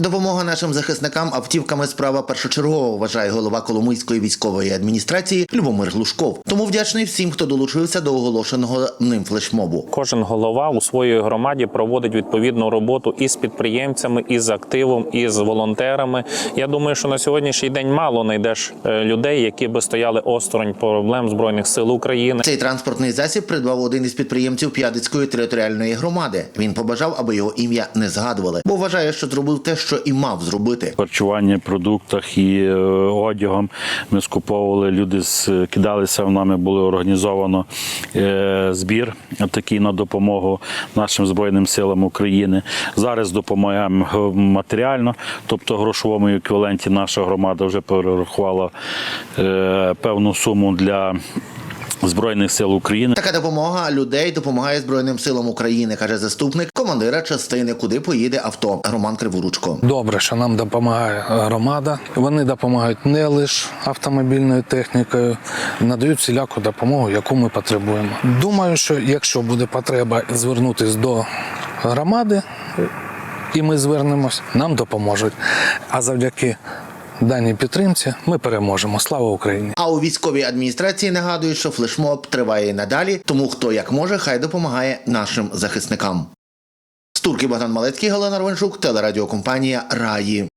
Допомога нашим захисникам автівками справа першочергова, вважає голова Коломийської військової адміністрації Любомир Глушков. Тому вдячний всім, хто долучився до оголошеного ним флешмобу. Кожен голова у своїй громаді проводить відповідну роботу із підприємцями, із активом, із волонтерами. Я думаю, що на сьогоднішній день мало знайдеш е, людей, які би стояли осторонь проблем збройних сил України. Цей транспортний засіб придбав один із підприємців П'ядицької територіальної громади. Він побажав, аби його ім'я не згадували, бо вважає, що зробив те, що і мав зробити. харчування, продуктах і е, одягом. Ми скуповували, люди з- кидалися в нами, було організовано е, збір такий на допомогу нашим Збройним силам України. Зараз допомагаємо матеріально, тобто грошовому еквіваленті наша громада вже перерахувала е, певну суму для Збройних сил України. Така допомога людей допомагає Збройним силам України, каже заступник командира частини, куди поїде авто Роман Криворучко. Добре, що нам допомагає громада. Вони допомагають не лише автомобільною технікою, надають всіляку допомогу, яку ми потребуємо. Думаю, що якщо буде потреба звернутися до громади, і ми звернемось, нам допоможуть. А завдяки даній підтримці ми переможемо. Слава Україні! А у військовій адміністрації нагадують, що флешмоб триває і надалі, тому хто як може, хай допомагає нашим захисникам. З Турки Богдан Малецький, Галина Ровеншук, телерадіокомпанія Раї.